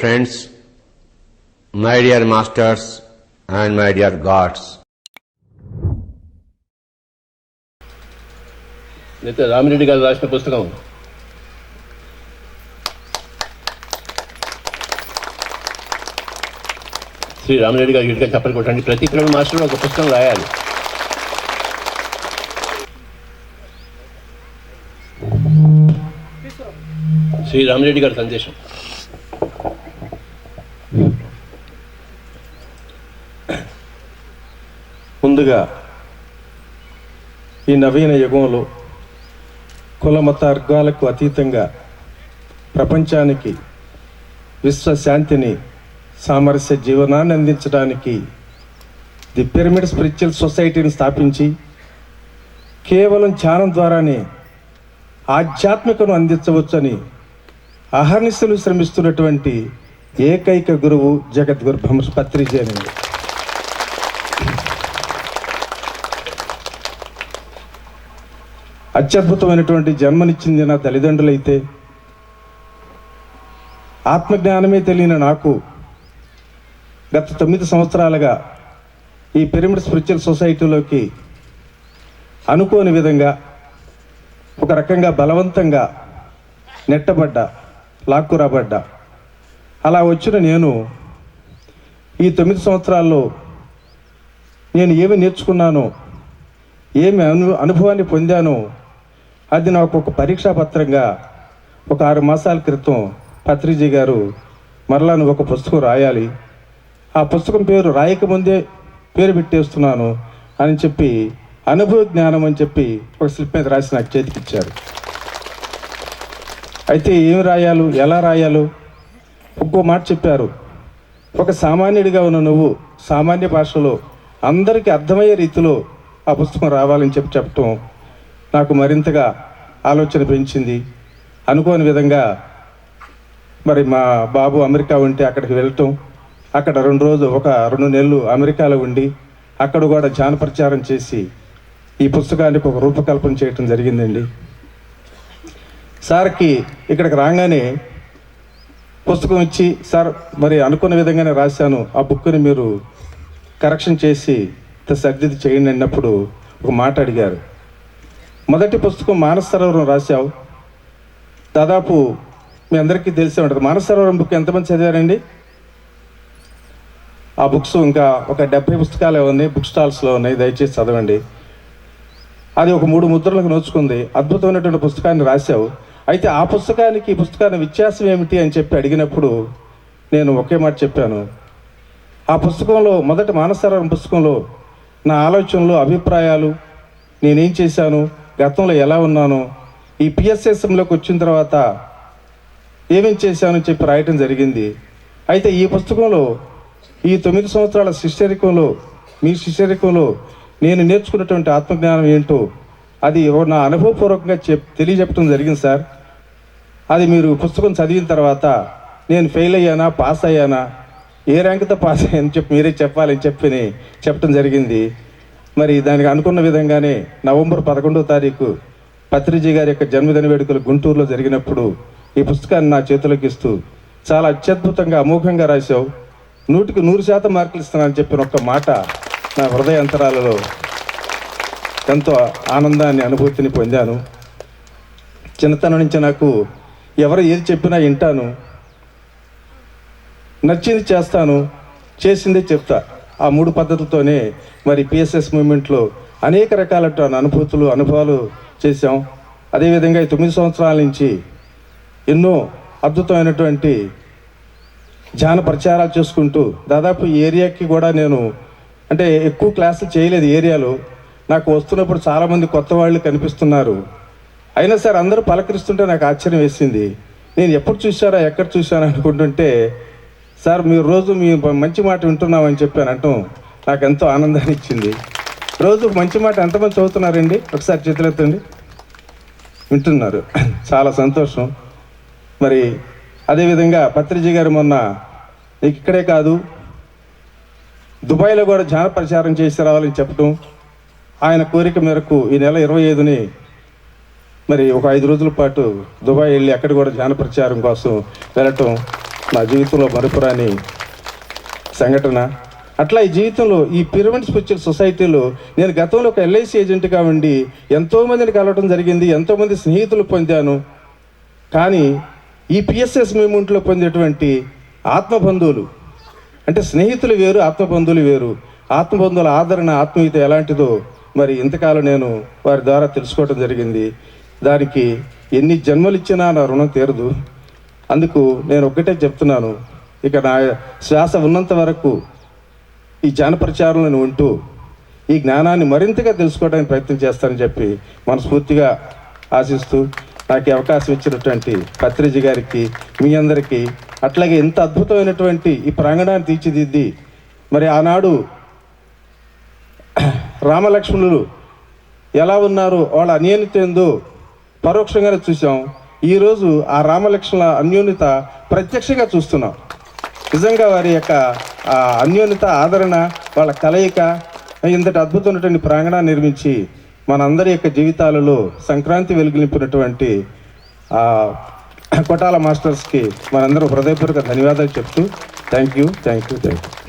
friends, my dear masters, and my dear gods. అయితే రామిరెడ్డి గారు రాసిన పుస్తకం. శ్రీ రామిరెడ్డి గారు ఇటుగా చెప్పలు కొట్టండి. ప్రతి క్రమ మాస్టర్ ఒక పుస్తకం రాయాలి. శ్రీ రామిరెడ్డి గారి సందేశం. ముందుగా ఈ నవీన యుగంలో కుల మత వర్గాలకు అతీతంగా ప్రపంచానికి విశ్వశాంతిని సామరస్య జీవనాన్ని అందించడానికి ది పిరమిడ్ స్పిరిచువల్ సొసైటీని స్థాపించి కేవలం ధ్యానం ద్వారానే ఆధ్యాత్మికను అందించవచ్చని అహర్నిశలు శ్రమిస్తున్నటువంటి ఏకైక గురువు జగద్గురు బ్రహ్మ అని అత్యద్భుతమైనటువంటి జన్మనిచ్చింది నా తల్లిదండ్రులైతే ఆత్మజ్ఞానమే తెలియని నాకు గత తొమ్మిది సంవత్సరాలుగా ఈ పిరమిడ్ స్పిరిచువల్ సొసైటీలోకి అనుకోని విధంగా ఒక రకంగా బలవంతంగా నెట్టబడ్డా లాక్కురాబడ్డా. అలా వచ్చిన నేను ఈ తొమ్మిది సంవత్సరాల్లో నేను ఏమి నేర్చుకున్నానో ఏమి అను అనుభవాన్ని పొందానో అది నాకు ఒక పరీక్షా పత్రంగా ఒక ఆరు మాసాల క్రితం పత్రిజీ గారు మరలా నువ్వు ఒక పుస్తకం రాయాలి. ఆ పుస్తకం పేరు రాయకముందే పేరు పెట్టేస్తున్నాను అని చెప్పి అనుభవ జ్ఞానం అని చెప్పి ఒక స్లిప్ మీద రాసి నాకు చేతికి ఇచ్చారు. అయితే ఏమి రాయాలు? ఎలా రాయాలో? ఒక్కో మాట చెప్పారు. ఒక సామాన్యుడిగా ఉన్న నువ్వు సామాన్య భాషలో అందరికీ అర్థమయ్యే రీతిలో ఆ పుస్తకం రావాలని చెప్పి చెప్పటం నాకు మరింతగా ఆలోచన పెంచింది. అనుకోని విధంగా మరి మా బాబు అమెరికా ఉంటే అక్కడికి వెళ్ళటం అక్కడ రెండు రోజులు ఒక రెండు నెలలు అమెరికాలో ఉండి అక్కడ కూడా జానప్రచారం చేసి ఈ పుస్తకానికి ఒక రూపకల్పన చేయటం జరిగిందండి. సార్కి ఇక్కడికి రాగానే పుస్తకం ఇచ్చి సార్ మరి అనుకున్న విధంగానే రాశాను. ఆ బుక్ని మీరు కరెక్షన్ చేసి సర్దిది చేయండి అన్నప్పుడు ఒక మాట అడిగారు. మొదటి పుస్తకం మానసరోవరం రాశావు. దాదాపు మీ అందరికీ తెలిసే ఉంటుంది. మానసరోవరం బుక్ ఎంతమంది చదివారండి? ఆ బుక్స్ ఇంకా ఒక డెబ్బై పుస్తకాలు ఉన్నాయి బుక్ స్టాల్స్లో ఉన్నాయి. దయచేసి చదవండి. అది ఒక మూడు ముద్రలకు నోచుకుంది. అద్భుతమైనటువంటి పుస్తకాన్ని రాశావు. అయితే ఆ పుస్తకానికి ఈ పుస్తకాన్ని వ్యత్యాసం ఏమిటి అని చెప్పి అడిగినప్పుడు నేను ఒకే మాట చెప్పాను. ఆ పుస్తకంలో మొదటి మానసరం పుస్తకంలో నా ఆలోచనలు అభిప్రాయాలు నేనేం చేశాను గతంలో ఎలా ఉన్నాను? ఈ పిఎస్ఎస్ఎంలోకి వచ్చిన తర్వాత ఏమేం చేశానని చెప్పి రాయటం జరిగింది. అయితే ఈ పుస్తకంలో ఈ తొమ్మిది సంవత్సరాల శిష్యరికంలో మీ శిష్యరికంలో నేను నేర్చుకున్నటువంటి ఆత్మజ్ఞానం ఏంటో అది నా అనుభవపూర్వకంగా చెప్ తెలియజెప్పడం జరిగింది సార్. అది మీరు పుస్తకం చదివిన తర్వాత నేను ఫెయిల్ అయ్యానా పాస్ అయ్యానా ఏ ర్యాంక్తో పాస్ అయ్యానని చెప్పి మీరే చెప్పాలని చెప్పి చెప్పడం జరిగింది. మరి దానికి అనుకున్న విధంగానే నవంబర్ పదకొండవ తారీఖు పత్రిజీ గారి యొక్క జన్మదిన వేడుకలు గుంటూరులో జరిగినప్పుడు ఈ పుస్తకాన్ని నా చేతులకు ఇస్తూ చాలా అత్యద్భుతంగా అమోఘంగా రాశావు. నూటికి నూరు శాతం మార్కులు ఇస్తున్నానని చెప్పిన ఒక్క మాట నా హృదయ అంతరాలలో ఎంతో ఆనందాన్ని అనుభూతిని పొందాను. చిన్నతనం నుంచి నాకు ఎవరు ఏది చెప్పినా వింటాను. నచ్చింది చేస్తాను. చేసిందే చెప్తా. ఆ మూడు పద్ధతులతోనే మరి పిఎస్ఎస్ మూమెంట్లో అనేక రకాల అనుభూతులు అనుభవాలు చేశాం. అదేవిధంగా ఈ తొమ్మిది సంవత్సరాల నుంచి ఎన్నో అద్భుతమైనటువంటి ధ్యాన ప్రచారాలు చేసుకుంటూ దాదాపు ఈ ఏరియాకి కూడా నేను అంటే ఎక్కువ క్లాసులు చేయలేదు ఏరియాలో. నాకు వస్తున్నప్పుడు చాలామంది కొత్త వాళ్ళు కనిపిస్తున్నారు. అయినా సరే అందరూ పలకరిస్తుంటే నాకు ఆశ్చర్యం వేసింది. నేను ఎప్పుడు చూశారా ఎక్కడ చూశాను అనుకుంటుంటే సార్ మీరు రోజు మీ మంచి మాట వింటున్నామని చెప్పాను అంటాం నాకు ఎంతో ఆనందాన్ని ఇచ్చింది. రోజు మంచి మాట ఎంతమంది చదువుతున్నారండి? ఒకసారి చేతులెత్తండి. వింటున్నారు. చాలా సంతోషం. మరి అదేవిధంగా పత్రిజీ గారు మొన్న ఇక్కడే కాదు దుబాయ్లో కూడా జాన ప్రచారం చేసి రావాలని చెప్పడం ఆయన కోరిక మేరకు ఈ నెల ఇరవై ఐదుని మరి ఒక ఐదు రోజుల పాటు దుబాయ్ వెళ్ళి అక్కడ కూడా జాన ప్రచారం కోసం వెళ్ళటం నా జీవితంలో మరపురాని సంఘటన. అట్లా ఈ జీవితంలో ఈ పిరమిడ్ స్పిరిచువల్ సొసైటీలో నేను గతంలో ఒక ఎల్ఐసి ఏజెంట్గా ఉండి ఎంతోమందిని కలవటం జరిగింది ఎంతోమంది స్నేహితులు పొందాను. కానీ ఈ పిఎస్ఎస్ మూమెంట్లో పొందేటువంటి ఆత్మబంధువులు అంటే స్నేహితులు వేరు ఆత్మబంధువులు వేరు. ఆత్మబంధువుల ఆదరణ ఆత్మీయత ఎలాంటిదో మరి ఇంతకాలం నేను వారి ద్వారా తెలుసుకోవటం జరిగింది. దానికి ఎన్ని జన్మలు ఇచ్చినా నా రుణం తీరదు. అందుకు నేను ఒక్కటే చెప్తున్నాను. ఇక నా శ్వాస ఉన్నంత వరకు ఈ జానప్రచారంలో ఉంటూ ఈ జ్ఞానాన్ని మరింతగా తెలుసుకోవడానికి ప్రయత్నం చేస్తానని చెప్పి మనస్ఫూర్తిగా ఆశిస్తూ నాకు అవకాశం ఇచ్చినటువంటి పత్రిజీ గారికి మీ అందరికీ అట్లాగే ఇంత అద్భుతమైనటువంటి ఈ ప్రాంగణాన్ని తీర్చిదిద్ది మరి ఆనాడు రామలక్ష్మణులు ఎలా ఉన్నారు వాళ్ళ అన్యోన్యత ఏందో పరోక్షంగానే చూసాం ఈరోజు ఆ రామలక్ష్మణ అన్యోన్యత ప్రత్యక్షంగా చూస్తున్నాం. నిజంగా వారి యొక్క అన్యోన్యత ఆదరణ వాళ్ళ కలయిక ఇంతటి అద్భుతమైనటువంటి ప్రాంగణాన్ని నిర్మించి మనందరి యొక్క జీవితాలలో సంక్రాంతి వెలుగులింపినటువంటి కొటాల మాస్టర్స్కి మనందరూ హృదయపూర్వక ధన్యవాదాలు చెప్తూ thank you thank you thank you.